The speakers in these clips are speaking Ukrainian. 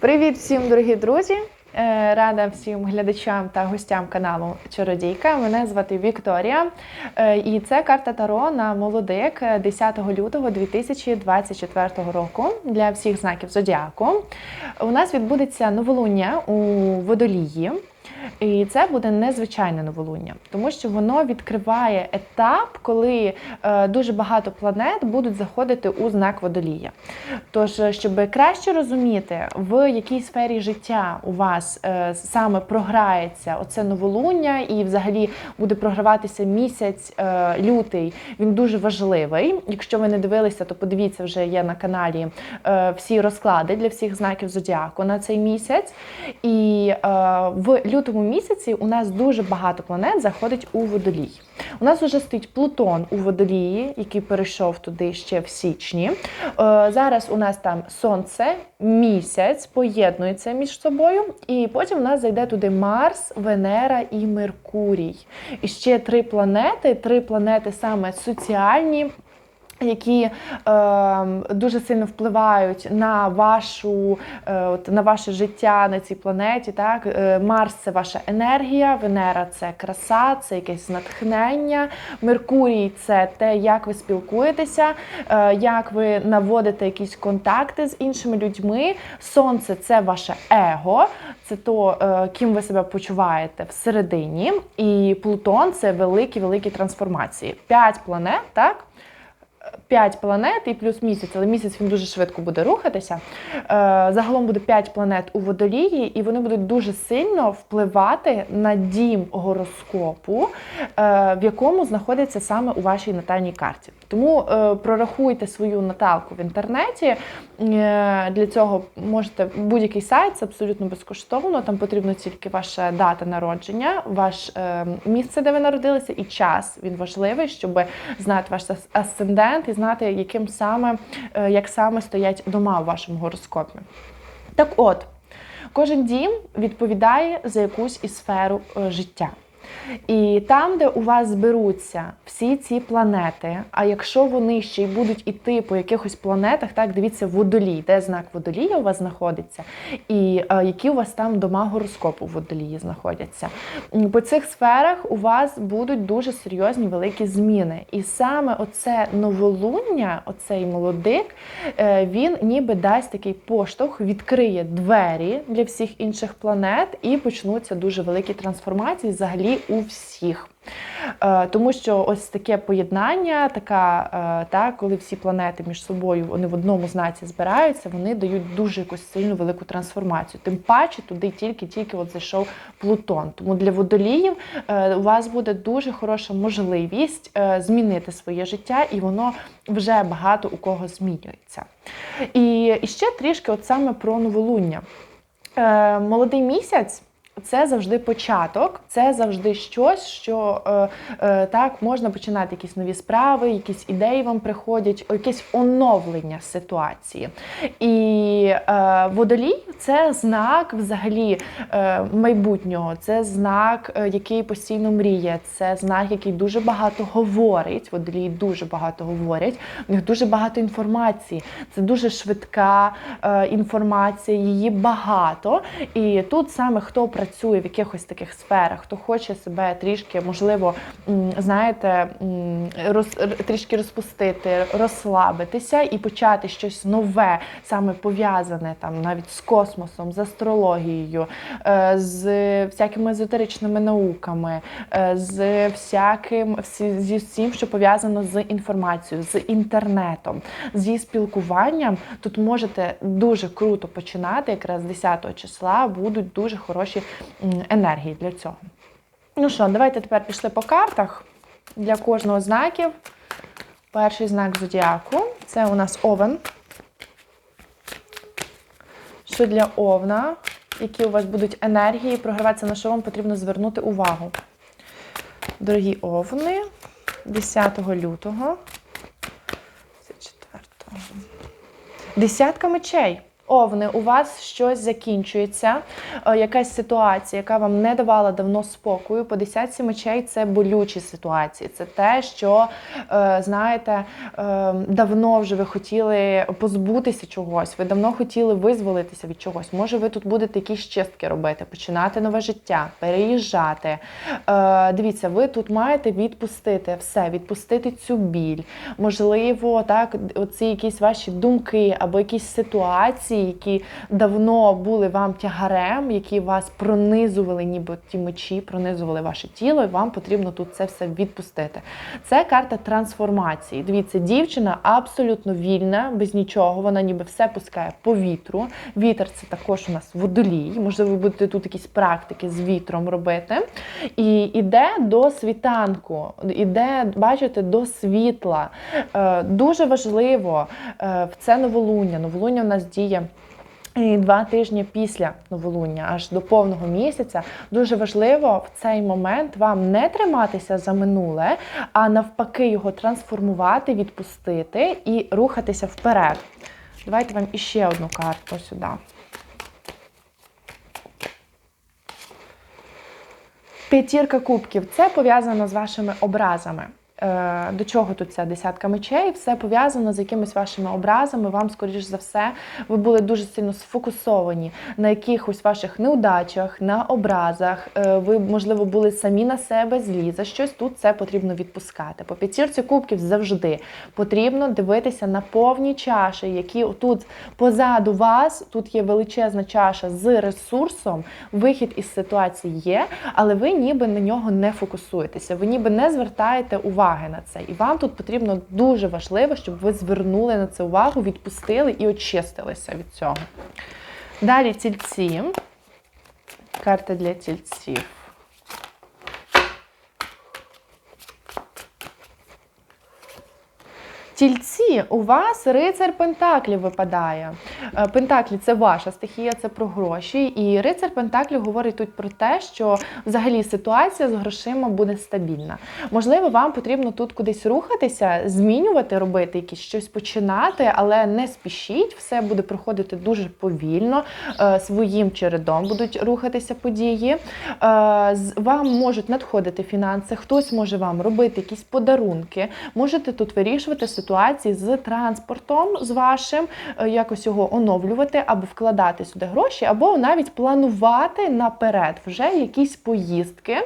Привіт всім, дорогі друзі! Е, Рада всім глядачам та гостям каналу Чародійка. Мене звати Вікторія. Е, І це карта Таро на молодик е, 10 лютого 2024 року для всіх знаків зодіаку. У нас відбудеться новолуння у водолії. І це буде незвичайне новолуння, тому що воно відкриває етап, коли е, дуже багато планет будуть заходити у знак водолія. Тож, е, щоб краще розуміти, в якій сфері життя у вас е, саме програється оце новолуння, і взагалі буде програватися місяць лютий, він дуже важливий. Якщо ви не дивилися, то подивіться, вже є на каналі всі розклади для всіх знаків зодіаку на цей місяць. І в лютому місяці у нас дуже багато планет заходить у водолій. У нас вже стоїть Плутон у водолії, який перейшов туди ще в січні. Е, Зараз у нас там Сонце, місяць поєднуються між собою, і потім у нас зайде туди Марс, Венера і Меркурій. І ще три планети, три планети саме соціальні. Які е, дуже сильно впливають на вашу е, от, на ваше життя на цій планеті. Так, Е, Марс це ваша енергія, Венера це краса, це якесь натхнення. Меркурій це те, як ви спілкуєтеся, е, як ви наводите якісь контакти з іншими людьми. Сонце це ваше его, це то, е, ким ви себе почуваєте всередині. І Плутон це великі великі трансформації. П'ять планет, так. П'ять планет і плюс місяць, але місяць він дуже швидко буде рухатися. Е, Загалом буде п'ять планет у водолії, і вони будуть дуже сильно впливати на дім гороскопу, е, в якому знаходиться саме у вашій натальній карті. Тому е, прорахуйте свою наталку в інтернеті. Для цього можете будь-який сайт, це абсолютно безкоштовно. Там потрібно тільки ваша дата народження, ваш місце, де ви народилися, і час. Він важливий, щоб знати ваш асцендент і знати, яким саме, е, як саме стоять дома у вашому гороскопі. Так от, кожен дім відповідає за якусь із сферу е, життя. І там, де у вас зберуться всі ці планети, а якщо вони ще й будуть іти по якихось планетах, так дивіться водолій, де знак водолія у вас знаходиться, і е, які у вас там дома гороскопу водолії знаходяться. По цих сферах у вас будуть дуже серйозні великі зміни. І саме оце новолуння, оцей молодик, е, він ніби дасть такий поштовх, відкриє двері для всіх інших планет, і почнуться дуже великі трансформації взагалі у всіх. Е, Тому що ось таке поєднання, така, е, та, коли всі планети між собою вони в одному знаці збираються, вони дають дуже якусь сильну велику трансформацію. Тим паче туди тільки-тільки от зайшов Плутон. Тому для водоліїв е, у вас буде дуже хороша можливість змінити своє життя, і воно вже багато у кого змінюється. І, ще трішки, от саме про новолуння. Молодий місяць. Це завжди початок, це завжди щось, що е, е, так можна починати якісь нові справи, якісь ідеї вам приходять, якесь оновлення ситуації. І е, водолій це знак взагалі е, майбутнього, це знак, е, який постійно мріє, це знак, який дуже багато говорить. Водолії дуже багато говорять, у них дуже багато інформації. Це дуже швидка е, інформація, її багато. І тут саме хто працює в якихось таких сферах, хто хоче себе трішки, можливо, знаєте, роз, трішки розпустити, розслабитися і почати щось нове, саме пов'язане там навіть з космосом, з астрологією, е, з всякими езотеричними науками, е, з всяким зі всім, що пов'язано з інформацією, з інтернетом, зі спілкуванням. Тут можете дуже круто починати. Якраз 10 числа будуть дуже хороші енергії для цього. Ну що, давайте тепер пішли по картах для кожного знаків. Перший знак зодіаку це у нас овен. Що для овна, які у вас будуть енергії, програватися, на що вам потрібно звернути увагу. Дорогі овни, 10 лютого. 24. Десятка мечей. Овни, у вас щось закінчується, е, якась ситуація, яка вам не давала давно спокою. По десятці мечей це болючі ситуації. Це те, що, е, знаєте, е, давно вже ви хотіли позбутися чогось, ви давно хотіли визволитися від чогось. Може, ви тут будете якісь чистки робити, починати нове життя, переїжджати. Дивіться, ви тут маєте відпустити все, відпустити цю біль. Можливо, так, оці якісь ваші думки або якісь ситуації, які давно були вам тягарем, які вас пронизували, ніби ті мечі, пронизували ваше тіло, і вам потрібно тут це все відпустити. Це карта трансформації. Дивіться, дівчина абсолютно вільна, без нічого. Вона ніби все пускає по вітру. Вітер це також у нас водолій. Можливо, ви будете тут якісь практики з вітром робити. І іде до світанку, іде, бачите, до світла. Е, Дуже важливо е, в це новолуння. Новолуння у нас діє. І два тижні після новолуння, аж до повного місяця, дуже важливо в цей момент вам не триматися за минуле, а навпаки, його трансформувати, відпустити і рухатися вперед. Давайте вам іще одну карту сюди. П'ятірка кубків це пов'язано з вашими образами. Е, До чого тут ця десятка мечей? Все пов'язано з якимись вашими образами. Вам, скоріш за все, ви були дуже сильно сфокусовані на якихось ваших неудачах, на образах. Е, Ви, можливо, були самі на себе злі. За щось тут це потрібно відпускати. По п'ятірці кубків завжди потрібно дивитися на повні чаші, які тут позаду вас. Тут є величезна чаша з ресурсом. Вихід із ситуації є, але ви ніби на нього не фокусуєтеся. Ви ніби не звертаєте уваги на це. І вам тут потрібно дуже важливо, щоб ви звернули на це увагу, відпустили і очистилися від цього. Далі тільці. Карта для тільців. Тільці, у вас рицар Пентаклів випадає. Е, Пентаклі це ваша стихія, це про гроші. І рицар Пентаклів говорить тут про те, що взагалі ситуація з грошима буде стабільна. Можливо, вам потрібно тут кудись рухатися, змінювати, робити якісь щось починати, але не спішіть, все буде проходити дуже повільно, е, своїм чередом будуть рухатися події. Е, Вам можуть надходити фінанси, хтось може вам робити якісь подарунки. Можете тут вирішувати ситуації з транспортом з вашим, е, якось його оновлювати або вкладати сюди гроші, або навіть планувати наперед вже якісь поїздки,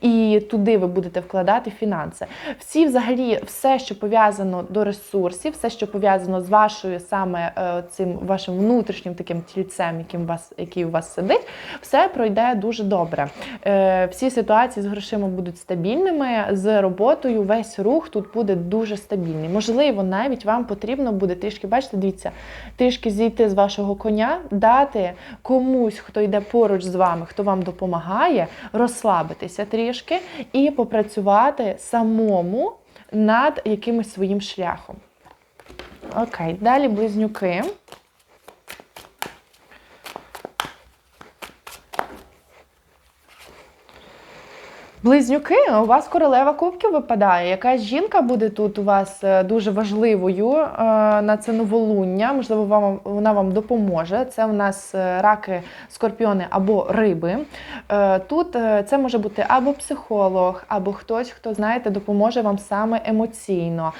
і туди ви будете вкладати фінанси. Всі, взагалі, все, що пов'язано до ресурсів, все, що пов'язано з вашою саме е, цим вашим внутрішнім таким тільцем, яким вас, який у вас сидить, все пройде дуже добре. Е, Всі ситуації з грошима будуть стабільними, з роботою весь рух тут буде дуже стабільний. Можливо, навіть вам потрібно буде трішки, бачите, дивіться, трішки зійти з вашого коня, дати комусь, хто йде поруч з вами, хто вам допомагає, розслабитися трішки і попрацювати самому над якимось своїм шляхом. Окей, далі близнюки. Близнюки, у вас королева кубків випадає. Якась жінка буде тут у вас е, дуже важливою е, на це новолуння. Можливо, вам вона вам допоможе. Це у нас е, раки, скорпіони або риби. Тут це може бути або психолог, або хтось, хто знаєте, допоможе вам саме емоційно,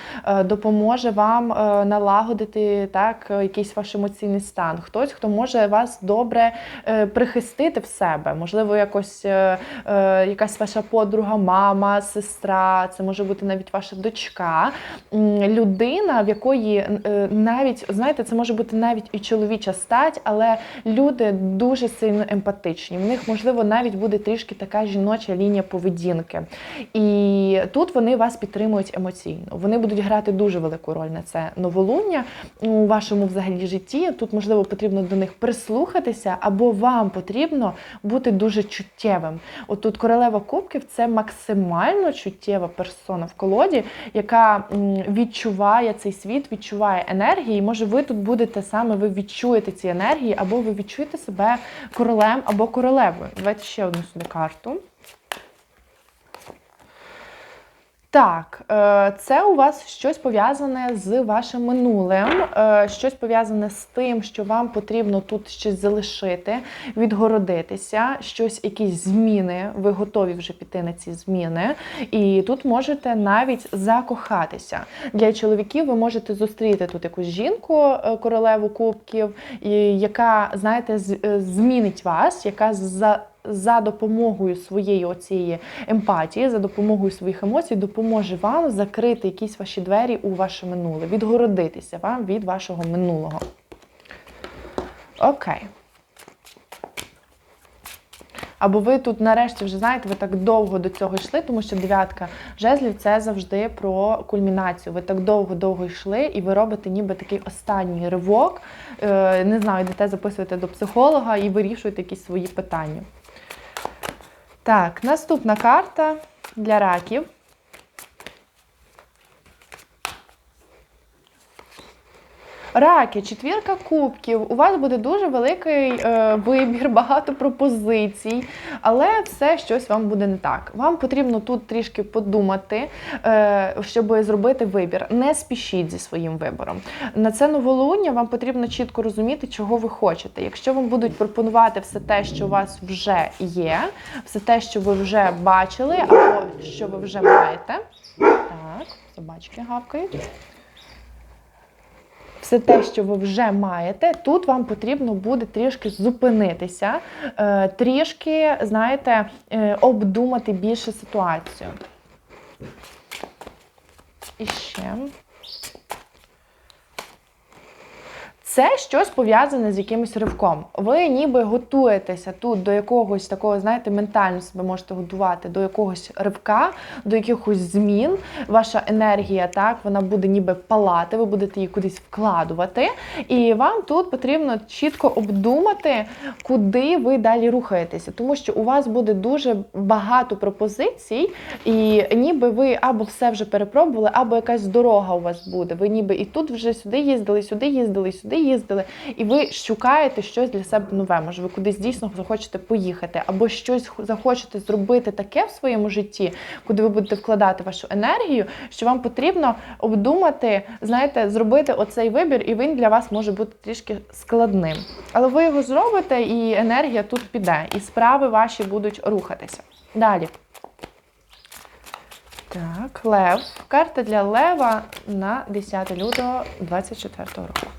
допоможе вам налагодити так якийсь ваш емоційний стан. Хтось, хто може вас добре прихистити в себе. Можливо, якось якась ваша подруга, мама, сестра, це може бути навіть ваша дочка, людина, в якої е, навіть знаєте, це може бути навіть і чоловіча стать, але люди дуже сильно емпатичні. В них можливо навіть буде трішки така жіноча лінія поведінки. І тут вони вас підтримують емоційно. Вони будуть грати дуже велику роль на це новолуння у вашому взагалі житті. Тут можливо потрібно до них прислухатися, або вам потрібно бути дуже чуттєвим. От тут королева кубків це максимально чуттєва персона в колоді, яка відчуває цей світ, відчуває енергії. І може ви тут будете саме, ви відчуєте ці енергії, або ви відчуєте себе королем або королевою. Давайте ще одну сюди карту. Так, е, це у вас щось пов'язане з вашим минулим, е, щось пов'язане з тим, що вам потрібно тут щось залишити, відгородитися, щось, якісь зміни. Ви готові вже піти на ці зміни. І тут можете навіть закохатися. Для чоловіків ви можете зустріти тут якусь жінку, е, королеву кубків, яка, знаєте, змінить вас, яка за за допомогою своєї оцієї емпатії, за допомогою своїх емоцій, допоможе вам закрити якісь ваші двері у ваше минуле, відгородитися вам від вашого минулого. Окей. Або ви тут нарешті вже знаєте, ви так довго до цього йшли, тому що дев'ятка жезлів це завжди про кульмінацію. Ви так довго-довго йшли, і ви робите ніби такий останній ривок. Е, Не знаю, йдете записуєте до психолога і вирішуєте якісь свої питання. Так, наступна карта для раків. Раки, четвірка кубків. У вас буде дуже великий е, вибір, багато пропозицій, але все щось вам буде не так. Вам потрібно тут трішки подумати, е, щоб зробити вибір. Не спішіть зі своїм вибором. На це новолуння вам потрібно чітко розуміти, чого ви хочете. Якщо вам будуть пропонувати все те, що у вас вже є, все те, що ви вже бачили, або що ви вже маєте. Так, собачки гавкають все те, що ви вже маєте, тут вам потрібно буде трішки зупинитися, е, трішки, знаєте, е, обдумати більше ситуацію. І ще. Це щось пов'язане з якимось ривком. Ви ніби готуєтеся тут до якогось такого, знаєте, ментально себе можете готувати до якогось ривка, до якихось змін. Ваша енергія, так, вона буде ніби палати, ви будете її кудись вкладувати. І вам тут потрібно чітко обдумати, куди ви далі рухаєтеся. Тому що у вас буде дуже багато пропозицій, і ніби ви або все вже перепробували, або якась дорога у вас буде. Ви ніби і тут вже сюди їздили, сюди їздили, сюди їздили, і ви шукаєте щось для себе нове. Може, ви кудись дійсно захочете поїхати, або щось захочете зробити таке в своєму житті, куди ви будете вкладати вашу енергію, що вам потрібно обдумати, знаєте, зробити оцей вибір, і він для вас може бути трішки складним. Але ви його зробите, і енергія тут піде, і справи ваші будуть рухатися. Далі. Так, Лев. Карта для Лева на 10 лютого 2024 року.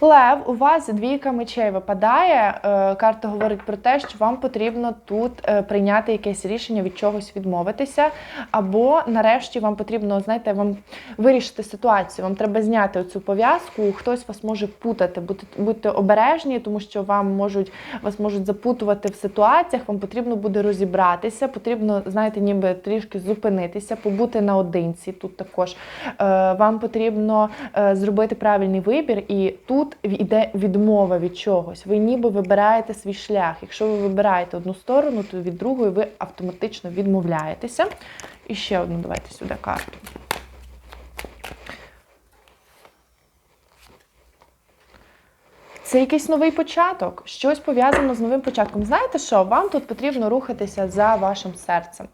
Лев, у вас двійка мечей випадає. Е, Карта говорить про те, що вам потрібно тут е, прийняти якесь рішення від чогось відмовитися. Або нарешті вам потрібно, знаєте, вам вирішити ситуацію. Вам треба зняти цю пов'язку. Хтось вас може путати. Будьте, обережні, тому що вам можуть вас можуть запутувати в ситуаціях. Вам потрібно буде розібратися. Потрібно, знаєте, ніби трішки зупинитися, побути наодинці. Тут також Е, вам потрібно зробити правильний вибір, і тут йде відмова від чогось. Ви ніби вибираєте свій шлях. Якщо ви вибираєте одну сторону, то від другої ви автоматично відмовляєтеся. І ще одну давайте сюди карту. Це якийсь новий початок, щось пов'язано з новим початком. Знаєте що? Вам тут потрібно рухатися за вашим серцем.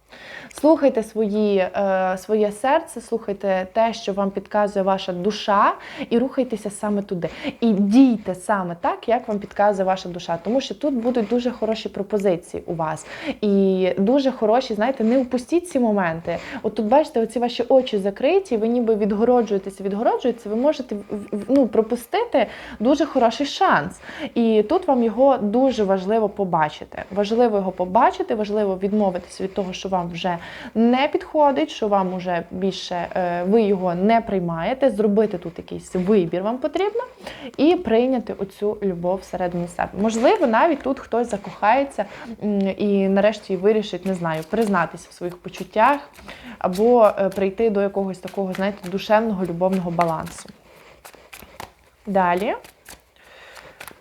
Слухайте свої, е, своє серце, слухайте те, що вам підказує ваша душа, і рухайтеся саме туди. І дійте саме так, як вам підказує ваша душа. Тому що тут будуть дуже хороші пропозиції у вас. І дуже хороші, знаєте, не впустіть ці моменти. От тут бачите, оці ваші очі закриті, ви ніби відгороджуєтеся, відгороджуєтеся, ви можете ну, пропустити дуже хороший шанс. І тут вам його дуже важливо побачити. Важливо його побачити, важливо відмовитися від того, що вам вже не підходить, що вам вже більше е, ви його не приймаєте. Зробити тут якийсь вибір вам потрібно, і прийняти оцю любов всередині себе. Можливо, навіть тут хтось закохається і нарешті вирішить, не знаю, признатися в своїх почуттях або е, прийти до якогось такого, знаєте, душевного любовного балансу. Далі.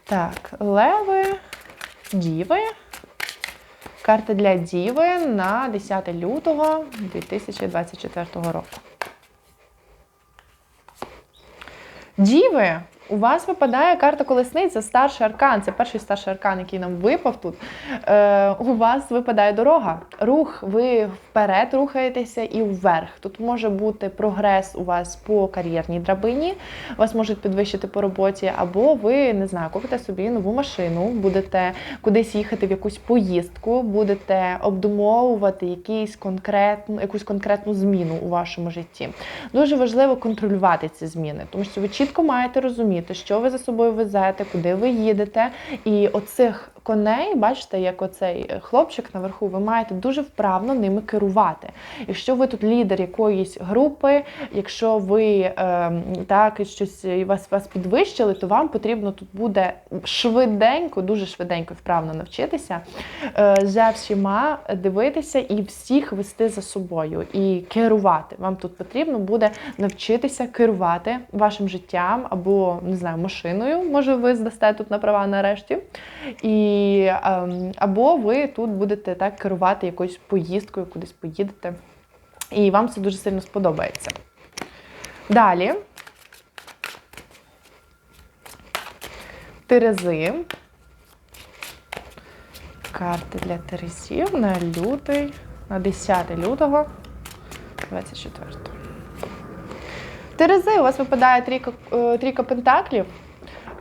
Так, леви, діви. Карта для діви на 10 лютого 2024 року. Діви, у вас випадає карта колесниця, старший аркан. Це перший старший аркан, який нам випав тут. Е, у вас випадає дорога, рух. Ви вперед рухаєтеся і вверх. Тут може бути прогрес у вас по кар'єрній драбині, вас можуть підвищити по роботі, або ви не знаю, купите собі нову машину, будете кудись їхати в якусь поїздку, будете обдумовувати якийсь конкретну, якусь конкретну зміну у вашому житті. Дуже важливо контролювати ці зміни, тому що ви чітко маєте розуміти, що ви за собою везете, куди ви їдете, і оцих коней, бачите, як оцей хлопчик наверху, ви маєте дуже вправно ними керувати. Якщо ви тут лідер якоїсь групи, якщо ви е, так щось і вас, вас підвищили, то вам потрібно тут буде швиденько, дуже швиденько вправно навчитися е, за всіма дивитися і всіх вести за собою і керувати. Вам тут потрібно буде навчитися керувати вашим життям або не знаю, машиною. Може, ви здасте тут на права нарешті. І ем, або ви тут будете так керувати якоюсь поїздкою, кудись поїдете. І вам це дуже сильно сподобається. Далі. Терези. Карти для терезів на лютий, на 10 лютого 24. Терези, у вас випадає трійка, е, трійка пентаклів.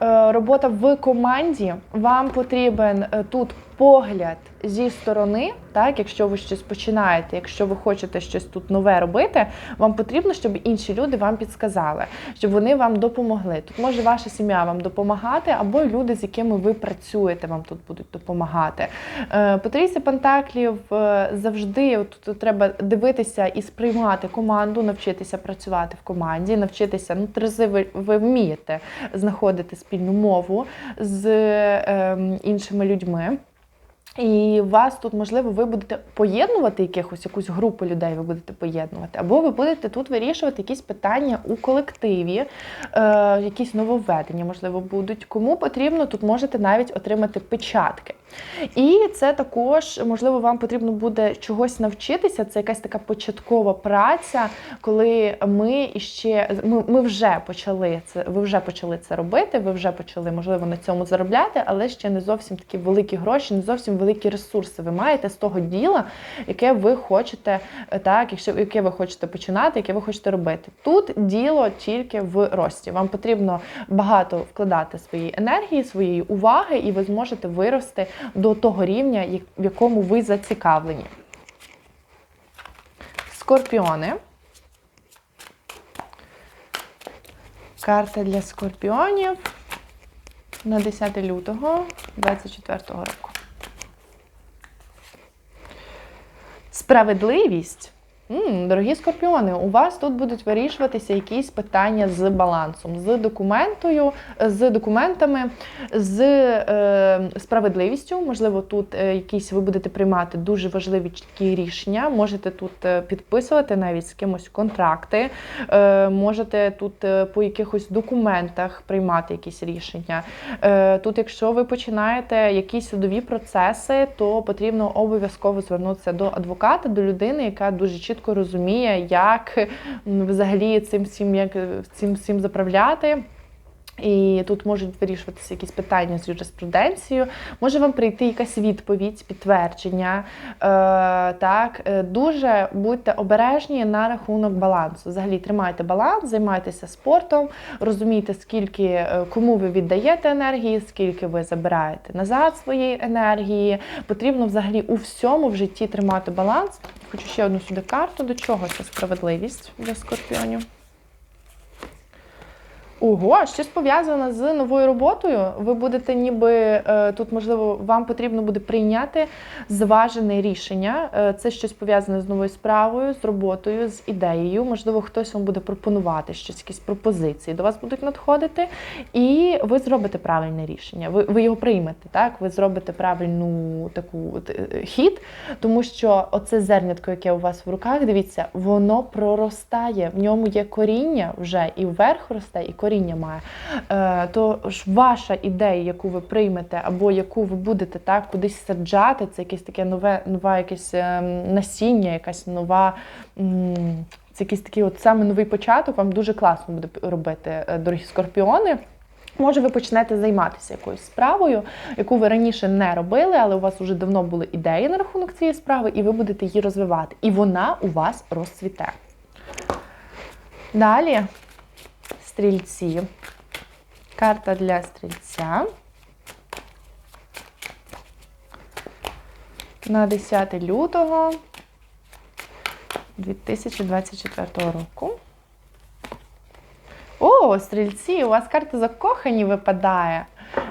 Е, Робота в команді. Вам потрібен е, тут погляд зі сторони, так, якщо ви щось починаєте, якщо ви хочете щось тут нове робити, вам потрібно, щоб інші люди вам підсказали, щоб вони вам допомогли. Тут може ваша сім'я вам допомагати, або люди, з якими ви працюєте, вам тут будуть допомагати. Е, По пентаклів е, завжди тут треба дивитися і сприймати команду, навчитися працювати в команді, навчитися, ну, терези ви, ви вмієте знаходити спільну мову з е, іншими людьми. І вас тут, можливо, ви будете поєднувати якихось якусь групу людей, ви будете поєднувати, або ви будете тут вирішувати якісь питання у колективі, е, якісь нововведення, можливо, будуть. Кому потрібно, тут можете навіть отримати печатки. І це також, можливо, вам потрібно буде чогось навчитися. Це якась така початкова праця, коли ми іще ми, ми вже почали це, ви вже почали це робити, ви вже почали, можливо, на цьому заробляти, але ще не зовсім такі великі гроші, не зовсім великі ресурси ви маєте з того діла, яке ви хочете, так, якщо яке ви хочете починати, яке ви хочете робити. Тут діло тільки в рості. Вам потрібно багато вкладати своєї енергії, своєї уваги, і ви зможете вирости до того рівня, в якому ви зацікавлені. Скорпіони. Карта для скорпіонів на 10 лютого 2024 року. Справедливість. М, Дорогі скорпіони, у вас тут будуть вирішуватися якісь питання з балансом, з документою, з документами, з е, справедливістю. Можливо, тут е, якісь ви будете приймати дуже важливі чіткі рішення. Можете тут е, підписувати навіть з кимось контракти, е, можете тут е, по якихось документах приймати якісь рішення. Е, тут, якщо ви починаєте якісь судові процеси, то потрібно обов'язково звернутися до адвоката, до людини, яка дуже чітко розуміє, як взагалі цим всім як цим всім заправляти. І тут можуть вирішуватися якісь питання з юриспруденцією. Може вам прийти якась відповідь, підтвердження. Е, так, Е, дуже будьте обережні на рахунок балансу. Взагалі тримайте баланс, займайтеся спортом, розумійте, скільки е, кому ви віддаєте енергії, скільки ви забираєте назад своєї енергії. Потрібно взагалі у всьому в житті тримати баланс. Хочу ще одну сюди карту. До чого це справедливість для скорпіонів? Ого, щось пов'язане з новою роботою. Ви будете ніби е, тут, можливо, вам потрібно буде прийняти зважене рішення. Е, Це щось пов'язане з новою справою, з роботою, з ідеєю. Можливо, хтось вам буде пропонувати щось, якісь пропозиції до вас будуть надходити, і ви зробите правильне рішення. Ви, ви його приймете, так? Ви зробите правильну таку е, хід, тому що оце зернятко, яке у вас в руках, дивіться, воно проростає. В ньому є коріння вже і вверх росте, і коріння має. Е, то ж ваша ідея, яку ви приймете, або яку ви будете так кудись саджати, це якесь таке нове, нове якесь ем, насіння, якась нова. Це якийсь такий от саме новий початок, вам дуже класно буде робити, е, дорогі скорпіони. Може, ви почнете займатися якоюсь справою, яку ви раніше не робили, але у вас вже давно були ідеї на рахунок цієї справи, і ви будете її розвивати. І вона у вас розцвіте. Далі стрільці. Карта для стрільця. На 10 лютого 2024 року. О, стрільці, у вас карта закохані випадає.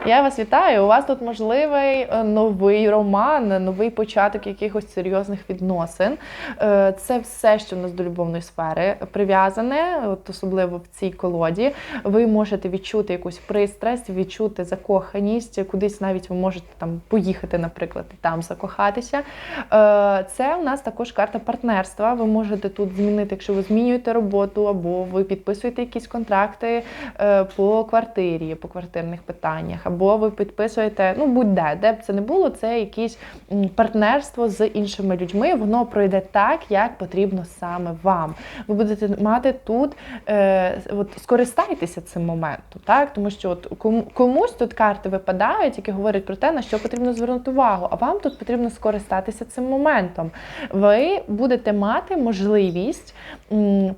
Я вас вітаю. У вас тут можливий е, новий роман, новий початок якихось серйозних відносин. Е, Це все, що в нас до любовної сфери прив'язане, от особливо в цій колоді. Ви можете відчути якусь пристрасть, відчути закоханість, кудись навіть ви можете там поїхати, наприклад, і там закохатися. Е, Це у нас також карта партнерства. Ви можете тут змінити, якщо ви змінюєте роботу, або ви підписуєте якісь контракти по квартирі, по квартирних питаннях, або ви підписуєте, ну будь-де, де б це не було, це якесь партнерство з іншими людьми. Воно пройде так, як потрібно саме вам. Ви будете мати тут, е, от скористайтеся цим моментом, так тому що от комусь тут карти випадають, які говорять про те, на що потрібно звернути увагу. А вам тут потрібно скористатися цим моментом. Ви будете мати можливість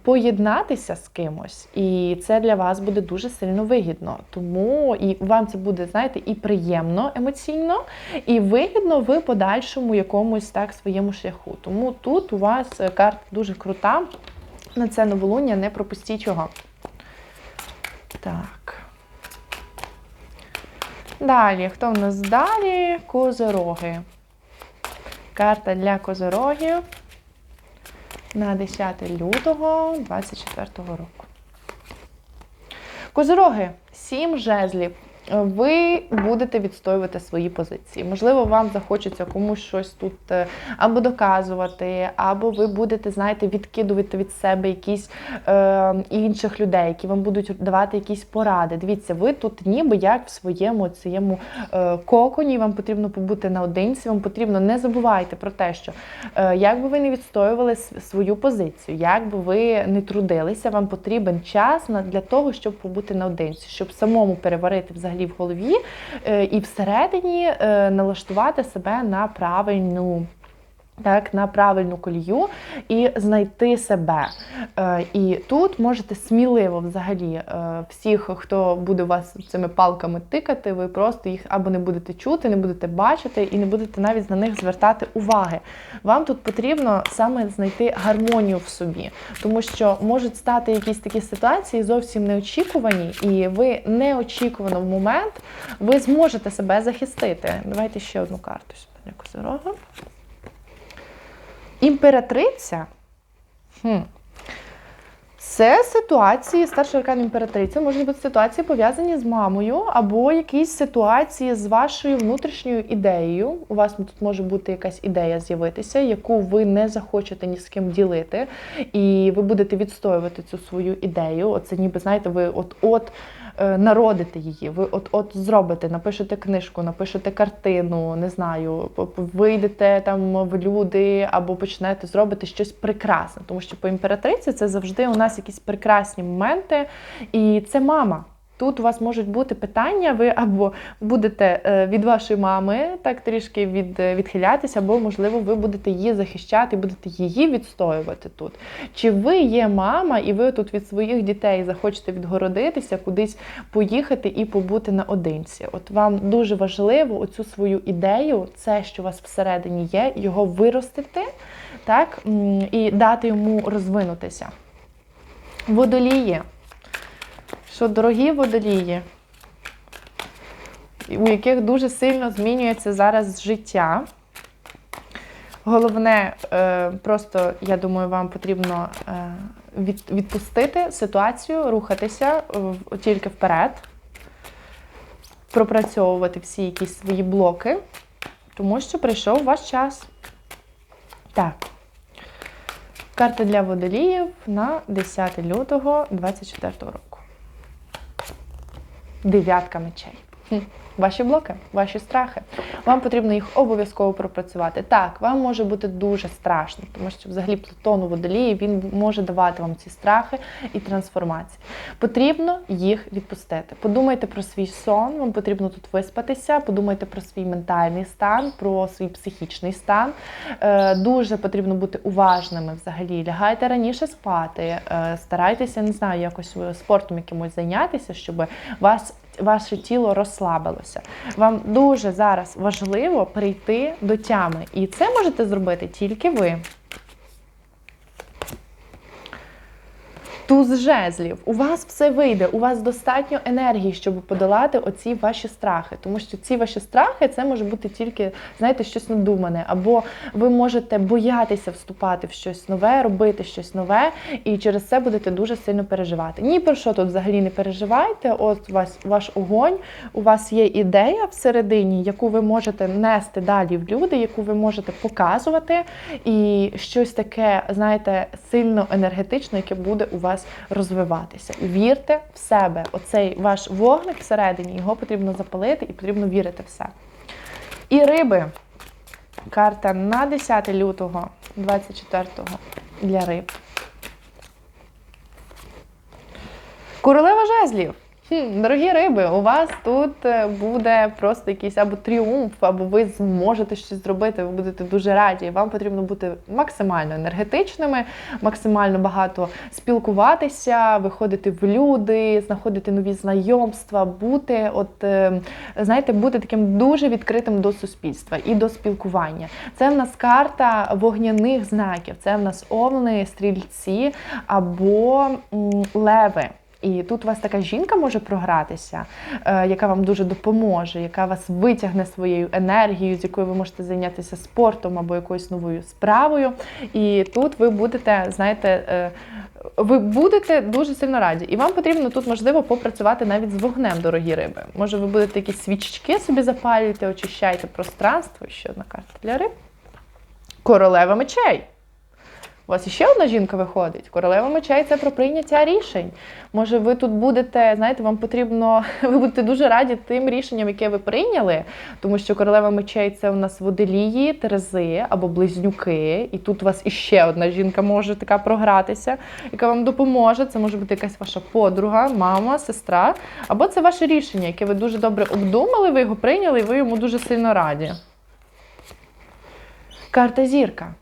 поєднатися з кимось, і це для вас буде дуже сильно вигідно. Тому і вам це буде, знаєте, і приємно емоційно, і вигідно в подальшому якомусь так своєму шляху. Тому тут у вас карта дуже крута. На це новолуння не пропустіть його. Так. Далі, хто в нас далі? Козороги. Карта для козорогів на 10 лютого 2024 року. Козороги, сім жезлів. Ви будете відстоювати свої позиції. Можливо, вам захочеться комусь щось тут е, або доказувати, або ви будете, знаєте, відкидувати від себе якісь е, інших людей, які вам будуть давати якісь поради. Дивіться, ви тут ніби як в своєму цьому е, коконі, вам потрібно побути наодинці, вам потрібно не забувайте про те, що е, як би ви не відстоювали свою позицію, як би ви не трудилися, вам потрібен час для того, щоб побути наодинці, щоб самому переварити взагалі в голові е, і всередині е, налаштувати себе на правильну. Так, на правильну колію і знайти себе. Е, і тут можете сміливо взагалі е, всіх, хто буде вас цими палками тикати, ви просто їх або не будете чути, не будете бачити і не будете навіть на них звертати уваги. Вам тут потрібно саме знайти гармонію в собі, тому що можуть стати якісь такі ситуації зовсім неочікувані, і ви неочікувано в момент ви зможете себе захистити. Давайте ще одну карту сюди козирога. Імператриця. Хм. Це ситуації, старший аркан імператриця, можуть бути ситуації пов'язані з мамою, або якісь ситуації з вашою внутрішньою ідеєю. У вас тут може бути якась ідея з'явитися, яку ви не захочете ні з ким ділити, і ви будете відстоювати цю свою ідею. Оце ніби, знаєте, ви от-от народите її, ви от-от зробите, напишете книжку, напишете картину, не знаю, вийдете там в люди або почнете зробити щось прекрасне. Тому що по імператриці це завжди у нас якісь прекрасні моменти, і це мама. Тут у вас можуть бути питання, ви або будете е, від вашої мами так трішки від, е, відхилятися, або, можливо, ви будете її захищати, будете її відстоювати тут. Чи ви є мама, і ви тут від своїх дітей захочете відгородитися, кудись поїхати і побути наодинці? От вам дуже важливо оцю свою ідею, це, що у вас всередині є, його виростити, так, і дати йому розвинутися. Водолії. Що дорогі водолії, у яких дуже сильно змінюється зараз життя. Головне, е, просто я думаю, вам потрібно е, відпустити ситуацію, рухатися тільки вперед, пропрацьовувати всі якісь свої блоки, тому що прийшов ваш час. Так. Карта для водоліїв на 10 лютого 2024 року. Дев'ятка мечей. Ваші блоки, ваші страхи. Вам потрібно їх обов'язково пропрацювати. Так, вам може бути дуже страшно, тому що взагалі Плутон у водолії він може давати вам ці страхи і трансформації. Потрібно їх відпустити. Подумайте про свій сон, вам потрібно тут виспатися, подумайте про свій ментальний стан, про свій психічний стан. Е, Дуже потрібно бути уважними взагалі. Лягайте раніше спати, е, старайтеся, не знаю, якось е, спортом якимось зайнятися, щоб вас ваше тіло розслабилося. Вам дуже зараз важливо прийти до тями. І це можете зробити тільки ви. Туз жезлів. У вас все вийде, у вас достатньо енергії, щоб подолати оці ваші страхи. Тому що ці ваші страхи це може бути тільки, знаєте, щось надумане. Або ви можете боятися вступати в щось нове, робити щось нове, і через це будете дуже сильно переживати. Ні про що тут взагалі не переживайте. От у вас ваш огонь, у вас є ідея всередині, яку ви можете нести далі в люди, яку ви можете показувати, і щось таке, знаєте, сильно енергетичне, яке буде у вас розвиватися. І вірте в себе. Оцей ваш вогник всередині, його потрібно запалити і потрібно вірити в себе. І риби. Карта на 10 лютого 24-го для риб. Королева жезлів. Дорогі риби, у вас тут е, буде просто якийсь або тріумф, або ви зможете щось зробити, ви будете дуже раді. Вам потрібно бути максимально енергетичними, максимально багато спілкуватися, виходити в люди, знаходити нові знайомства, бути, от е, знаєте, бути таким дуже відкритим до суспільства і до спілкування. Це в нас карта вогняних знаків, це в нас овни, стрільці або леви. І тут у вас така жінка може програтися, е, яка вам дуже допоможе, яка вас витягне своєю енергією, з якою ви можете зайнятися спортом або якоюсь новою справою. І тут ви будете, знаєте, е, ви будете дуже сильно раді. І вам потрібно тут, можливо, попрацювати навіть з вогнем, дорогі риби. Може, ви будете якісь свічки собі запалюєте, очищаєте пространство. Ще одна карта для риб. Королева мечей. У вас ще одна жінка виходить. Королева мечей це про прийняття рішень. Може, ви тут будете, знаєте, вам потрібно, ви будете дуже раді тим рішенням, яке ви прийняли, тому що королева мечей це у нас водолії, терези або близнюки. І тут у вас іще одна жінка може така програтися, яка вам допоможе. Це може бути якась ваша подруга, мама, сестра. Або це ваше рішення, яке ви дуже добре обдумали, ви його прийняли, і ви йому дуже сильно раді. Карта зірка.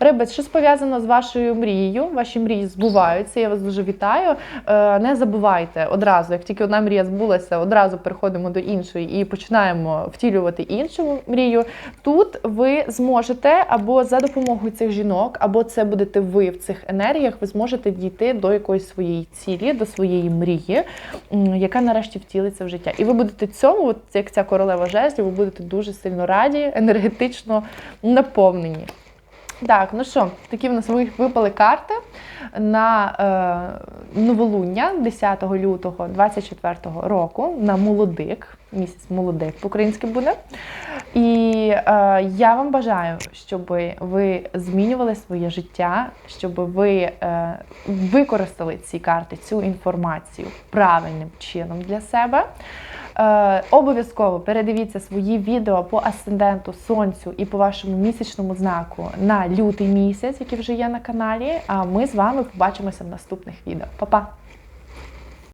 Риби, щось пов'язано з вашою мрією. Ваші мрії збуваються. Я вас дуже вітаю. Е, Не забувайте одразу, як тільки одна мрія збулася, одразу переходимо до іншої і починаємо втілювати іншу мрію. Тут ви зможете або за допомогою цих жінок, або це будете ви в цих енергіях, ви зможете дійти до якоїсь своєї цілі, до своєї мрії, яка нарешті втілиться в життя. І ви будете цьому, як ця королева жезлів, ви будете дуже сильно раді, енергетично наповнені. Так, ну що, такі в нас ви- випали карти на е, новолуння 10 лютого 24 року на молодик. Місяць молодик по-українськи буде. І е, я вам бажаю, щоб ви змінювали своє життя, щоб ви е, використали ці карти, цю інформацію правильним чином для себе. Е, обов'язково передивіться свої відео по асценденту, сонцю і по вашому місячному знаку на лютий місяць, який вже є на каналі. А ми з вами побачимося в наступних відео. Па-па!